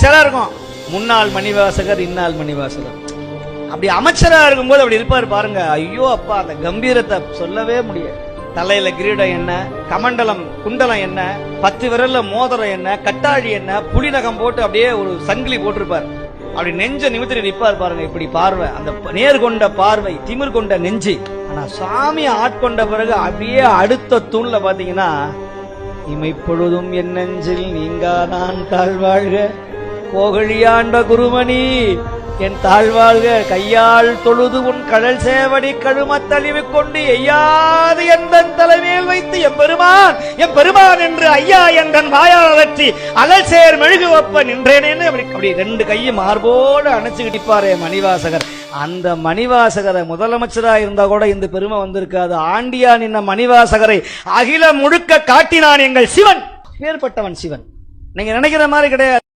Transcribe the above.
சிலை இருக்கும். முன்னாள் மணிவாசகர் இன்னாள் மணிவாசகர். அப்படி அமைச்சரா இருக்கும்போது அப்படி இருப்பாரு பாருங்க. ஐயோ அப்பா அந்த கம்பீரத்தை சொல்லவே முடியாது. தலையில கிரீடம் என்ன கமண்டலம் குண்டலம் என்ன பத்து விரல்ல மோதிரம் என்ன கட்டாழி என்ன புலிநகம் போட்டு அப்படியே ஒரு சங்கிலி போட்டிருப்பார். அப்படி நெஞ்ச நிமித்திரி நிப்பார் பாருங்க இப்படி பார்வை. அந்த நேர் கொண்ட பார்வை திமிர் கொண்ட நெஞ்சு. ஆனா சாமி ஆட்கொண்ட பிறகு அப்படியே அடுத்த தூண்ல பாத்தீங்கன்னா இமைப்பொழுதும் என் நெஞ்சில் நீங்காதான் தாழ்வாழ்க. கோகழியாண்ட குருமணி என் தாழ்வாழ்க கையால் தொழுது உன் கடல் சேவடி கழுமத்தழிவு கொண்டு எய்யாது எந்த தலைமையில் வைத்து எம்பெருமான் எம்பெருமான் என்று ஐயா எந்தன் வாயால் அகற்றி அலல் சேர் மெழுகு வப்ப நின்றேனேன்னு அப்படி அப்படி ரெண்டு கையை மார்போடு அணைச்சுக்கிட்டிப்பாரே மணிவாசகர். அந்த மணிவாசகரை முதலமைச்சரா இருந்தா கூட இந்த பெருமை வந்திருக்காது. ஆண்டியா நின்ன மணிவாசகரை அகில முழுக்க காட்டினான் எங்கள் சிவன். பேர்பட்டவன் சிவன். நீங்க நினைக்கிற மாதிரி கிடையாது.